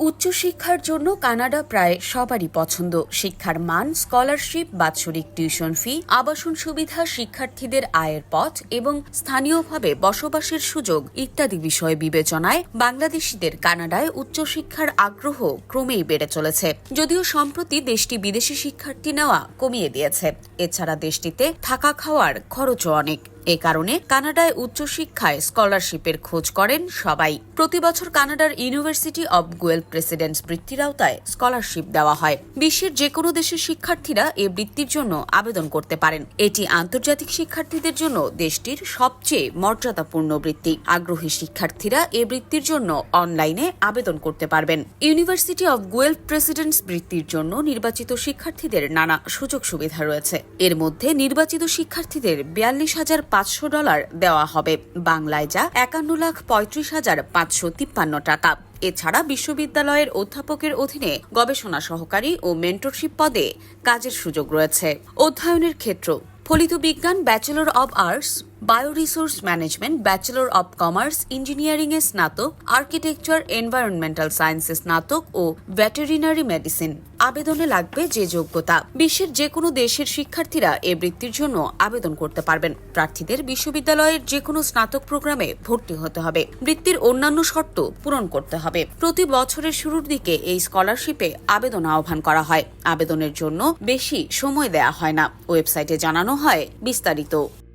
উচ্চশিক্ষার জন্য কানাডা প্রায় সবারই পছন্দ। শিক্ষার মান, স্কলারশিপ, বাৎসরিক টিউশন ফি, আবাসন সুবিধা, শিক্ষার্থীদের আয়ের পথ এবং স্থানীয়ভাবে বসবাসের সুযোগ ইত্যাদি বিষয় বিবেচনায় বাংলাদেশিদের কানাডায় উচ্চশিক্ষার আগ্রহ ক্রমেই বেড়ে চলেছে। যদিও সম্প্রতি দেশটি বিদেশি শিক্ষার্থী নেওয়া কমিয়ে দিয়েছে। এছাড়া দেশটিতে থাকা খাওয়ার খরচও অনেক। এ কারণে কানাডায় উচ্চশিক্ষায় স্কলারশিপের খোঁজ করেন সবাই। প্রতি বছর কানাডার ইউনিভার্সিটি অব গুয়েল প্রেসিডেন্টস বৃত্তির আওতায় স্কলারশিপ দেওয়া হয়। বিশ্বের যে কোনো দেশের শিক্ষার্থীরা এ বৃত্তির জন্য আবেদন করতে পারেন। এটি আন্তর্জাতিক শিক্ষার্থীদের জন্য দেশটির সবচেয়ে মর্যাদাপূর্ণ বৃত্তি। আগ্রহী শিক্ষার্থীরা এ বৃত্তির জন্য অনলাইনে আবেদন করতে পারবেন। ইউনিভার্সিটি অব গুয়েল প্রেসিডেন্টস বৃত্তির জন্য নির্বাচিত শিক্ষার্থীদের নানা সুযোগ সুবিধা রয়েছে। এর মধ্যে নির্বাচিত শিক্ষার্থীদের বিয়াল্লিশ হাজার পাঁচশো ডলার দেওয়া হবে। বাংলায় যা একান্ন লাখ পঁয়ত্রিশ হাজার পাঁচশো তিপ্পান্ন টাকা। এছাড়া বিশ্ববিদ্যালয়ের অধ্যাপকের অধীনে গবেষণা সহকারী ও মেন্টরশিপ পদে কাজের সুযোগ রয়েছে। অধ্যয়নের ক্ষেত্র, ফলিত বিজ্ঞান, bachelor of arts bioresource management bachelor of commerce engineering এ স্নাতক আর্কিটেকচার এনভায়রনমেন্টাল সায়েন্সে স্নাতক ও ভেটেরিনারি মেডিসিন আবেদনে লাগবে যে যোগ্যতা। বিশ্বের যে কোনো দেশের শিক্ষার্থীরা এ বৃত্তির জন্য আবেদন করতে পারবেন। প্রার্থীদের বিশ্ববিদ্যালয়ের যে কোনো স্নাতক প্রোগ্রামে ভর্তি হতে হবে। বৃত্তির অন্যান্য শর্ত পূরণ করতে হবে। প্রতি বছরের শুরুর দিকে এই স্কলারশিপে আবেদন আহ্বান করা হয়। আবেদনের জন্য বেশি সময় দেয়া হয় না। ওয়েবসাইটে জানানো হয় বিস্তারিত।